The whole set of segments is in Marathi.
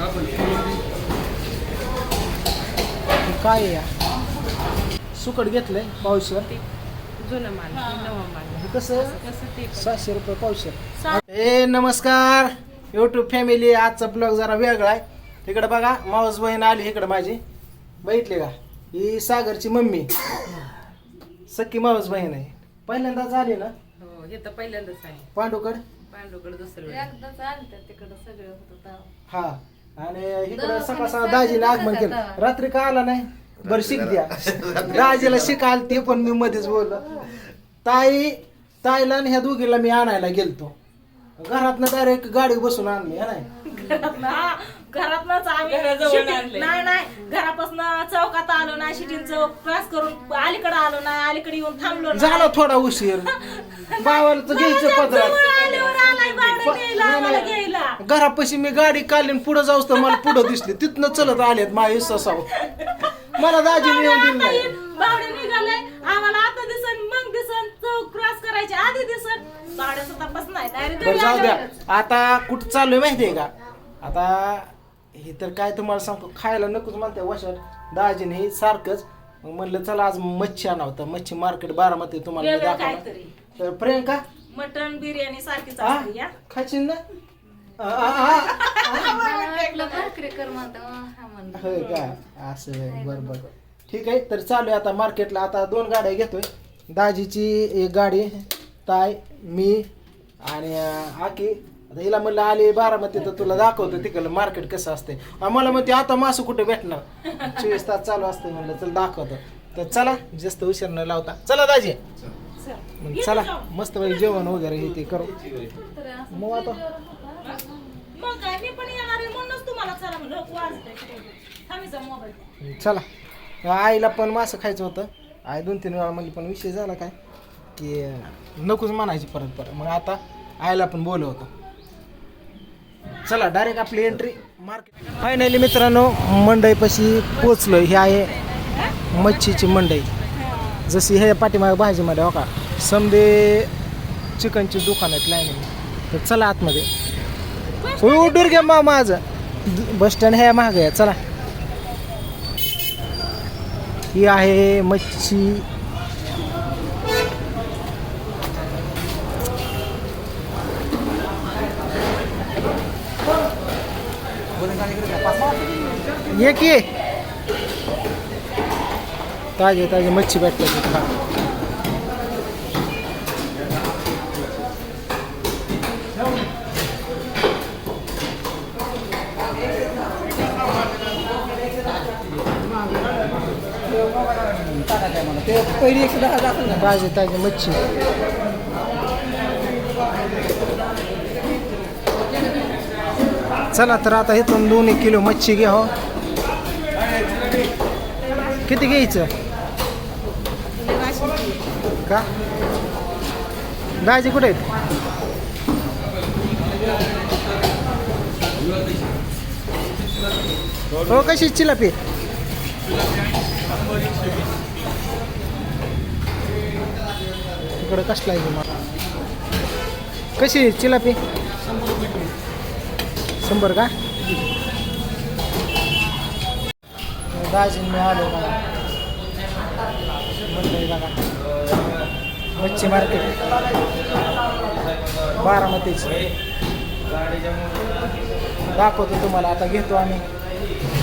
हे काय आहे या? सुकट घेतलंय पावशेर. जुनं माल नवं माल. हे कसं? कसं ते सहाशे रुपये पावशेर. ए नमस्कार. युट्यूब फॅमिली आजचा ब्लॉग जरा वेगळा आहे. इकडे बघा मावस बहीण आली इकडे माझी. बघितली का? ही सागरची मम्मी. सख्खी मावस बहीण आहे. पहिल्यांदाच आली ना? हो हे तर पहिल्यांदाच पांडूकड पांडूकडे दुसरं. एकदाच तिकडं सगळं होतं. हा. आणि इकडे सकाळ सकाळ दाजीने आगमन केलं. रात्री का आला नाही? बरं शिक द्या. दाजीला शिकाल ते पण मी मध्येच बोललो. ताई ताईला आणि ह्या दोघीला मी आणायला गेलतो. घरात डायरेक्ट गाडी बसून आणली हा नाही? हा, घरातनंच आम्ही घराजवळ शिटी- आणलंय. नाही नाही. घरापासून चौकात आलो नाही शिटीन चौक क्रॉस करून अलीकडे आलो नाही अलीकडे येऊन थांबलो. झाला थोडा उशीर. बावाला तर घ्यायचं पदरात. आलाय बावडा घ्यायला, आम्हाला घ्यायला. घरापाशी मी गाडी काढली पुढे जाऊस तर मला पुढे दिसली. तिथनं चलत आलेत माझ्या ससाव. मला दाजीने येऊन दिलं आता नाही. येईन, बावडे निघालाय आम्हाला आता दिसन मग दिसन. चौक क्रॉस करायच्या आधी दिसन. बावड्याचा तपास नाही. बरं जाऊ द्या. आता कुठं चालू आहे माहितीये का? आता हे तर काय तुम्हाला सांगतो खायला नकोच म्हणते वशात. दाजीने हे सारखंच मग म्हणलं चला आज मच्छी आणावं. तर मच्छी मार्केट बारामती तुम्हाला मी वेगळं दाखवणार. काहीतरी. तर प्रियंका मटन बिर्याणी सारखीच आ? असते या. खाशील ना? आ, आ, आ. मला वाटलं भाकरी कर म्हणतो हा म्हणलं. होय का? असं आहे, बरं बरं. ठीक आहे तर चालू आहे आता मार्केटला आता दोन गाड्या घेतोय. दाजीची एक गाडी ताय मी आणि अं, आकी. आता हिला म्हणलं आली बारामती तर तुला दाखवतो तिकडलं मार्केट कसं असते आम्हाला म्हणते आता मासं कुठे भेटणार? चोवीस तास चालू असते म्हणलं चल दाखवतो. तर चला जास्त उशीर न लावता. चला दाजी. मग चला मस्त पैकी जेवण वगैरे हे ते करू. मग आता? मग काय मी पण येणार आहे म्हणूनच तुम्हाला चला म्हणलं वाजतंय. थांबीचा मोबाईल चला. आईला पण मासं खायचं होतं. आई दोन तीन वेळा म्हणली पण विषय झाला काय? की नकोच म्हणायची परत परत. मग आता आईला पण बोलवतो चला डायरेक्ट आपली एंट्री मार्केट फायनली मित्रांनो मंडईपाशी पोचलो ही आहे मच्छीची मंडई. जशी हे पाठीमागे भाजीमध्ये हो का? समदे चिकनची दुकान आहेत लाईन तर चला आतमध्ये. सोयी उठूर घ्या मा माझं. बस स्टँड हे महाग आहे चला. ही आहे मच्छी. ये की? ताजे ताजे मच्छी भेटते खा ताजे ताजी मच्छी. चला तर आता इथून दोन एक किलो मच्छी घ्या हो. किती घ्यायचं? का? दाजी कुठे आहेत? हो कशी चिलापी? इकडं कसला आहे मला? कशी चिलापी? शंभर का? दाजी मी आलो का मच्छी मार्केट. बारामतीची. दाखवतो तुम्हाला. आता घेतो आम्ही.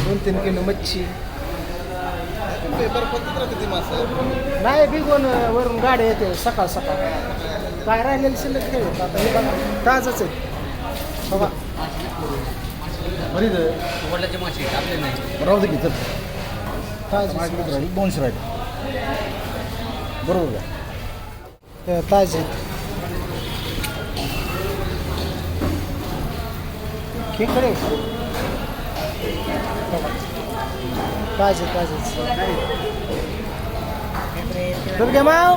दोन तीन किलो मच्छी. नाही बिगोन वरून गाडी येते सकाळ सकाळ. काय राहिलेली शिल्लक ठेवत आता हे बघा. ताजच आहे. बघा. वडिलाची नाही. राहू दे की चल. ताज राहील दोनशे राहील बरोबर का ताज खेकडे. ताजे ताजे दुर्गे माव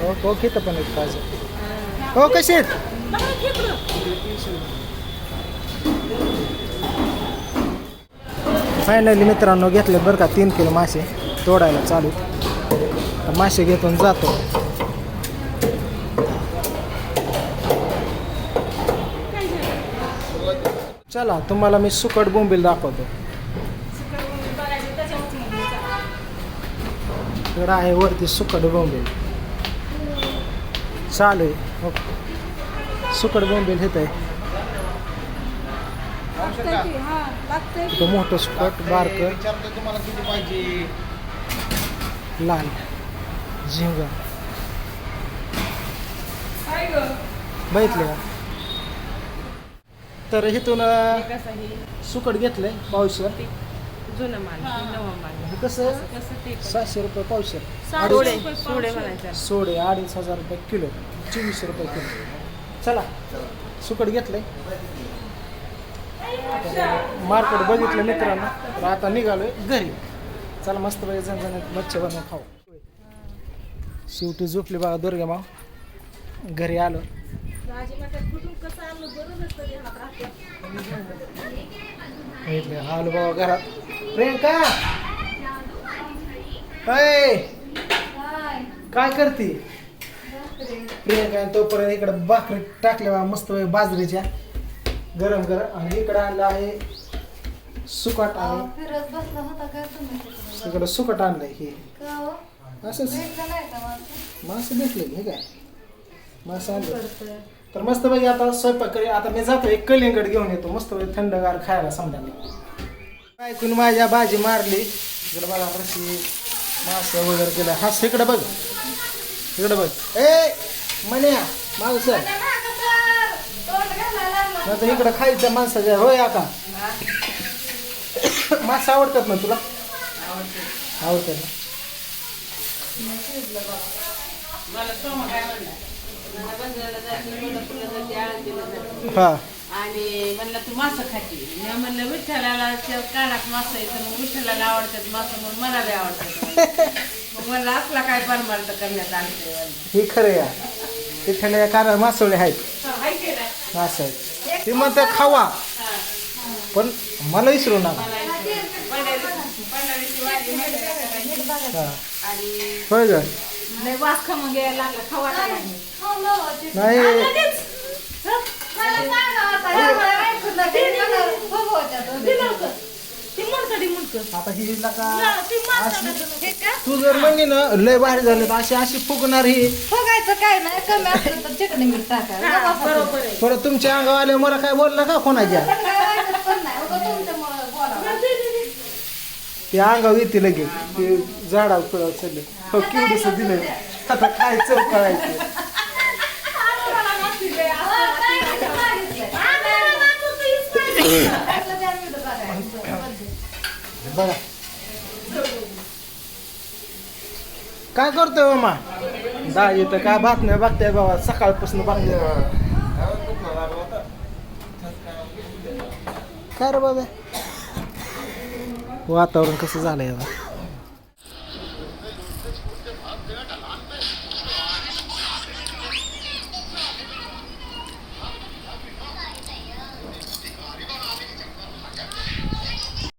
हो हो घेतं पण एक ताजे हो कसे आहेत फायनली मित्रांनो घेतले बरं का तीन किलो मासे तोडायला चालू तर मासे घेतून जातो चला तुम्हाला मी सुकट बोंबील दाखवतो. इकडं आहे वरती सुकट बोंबील. चालू आहे. हो. सुकट बोंबील हेत आहे. मोठं सुकट बारकं. विचारतो तुम्हाला किती पाहिजे? लाल. झिंगा. बघितले का? तर इथून सुकट घेतलंय पावशेर. जुनं माल नवं माल. कसं? सातशे रुपये पावशेर. म्हणायचं. सोडे अडीच हजार रुपये किलो. चोवीसशे रुपये किलो. चला सुकट घेतलंय. मार्केट बघितलं मित्रांनो तर आता निघालोय घरी. चला मस्त पैकी जण जण मच्छी बनवून खाऊ. शेवटी झोपली बघा दुर्गा माव घरी आलो. राजी म्हणतात कुठून कसं आणलं राहतं. घरात. प्रियंका! अय काय करते? प्रियंका तोपर्यंत इकडे भाकरी टाकल्या बा मस्त बाजरीच्या. गरम गरम आणि इकडे आणलं आहे सुकट काय तुम्ही तिकडं? इकडे सुकट आणलंय हे. का हो? असंच. माणसं? मासं भेटलं हे काय? मासं आणलं. तर मस्त पैकी आता स्वयंपाक करी. आता मी जातो एक कलिंगड घेऊन येतो. मस्त पैकी थंडगार खायला समजा ऐकून माझ्या भाजी मारली. इकडे बघा रशी मासे वगैरे केलं. हा इकडे बघ. इकडे बघ. ए म्हण्या माणसं सर नाही तर इकडं खायचं माणसाच्या. होय आता. मासे आवडतात ना तुला? आवडतात. ना? मला मला हा. आणि म्हणलं तू मासं खाते. मी म्हणलं विठ्ठलाला त्या कानात मासं येतं मग विठ्ठलाला आवडतात मासं मग मला बी आवडतात. मग म्हणलं आपला काय परमार्थ करण्यात आलं हे खरं या. तिथल्या कारण मासोळे आहेत. मासं आहेत. ते म्हणतात खावा. पण मला विसरू नका. हा. होय ग. लय वास खमंग यायला लागला खावा का नाही? नाही मला नाही. मला मुंडकं. आता ही का? हा, ती माणसाला हे का? तू जर म्हणली ना लय भारी झाले तर अशी अशी फुगणार. ही बघायचं काय नाही कमी असलं तर चटणी मीठ बरोबर आहे. परत तुमच्या अंगावर आले मला काय बोलला का कोणाच्या? नाही. ते अंगावर येते लगेच. ते झाडा फळा चढले हो केवढस दिलं आता काय चव करायचं अहो, काय नाही, ते मागितलंय. आपलं त्या मीठ बघायचं. बघा काय करतोय मा दा येतं काय बातम्या बघताय बाबा? सकाळपासून बघताय काय रे बाबा? वातावरण कसं झालंय आता?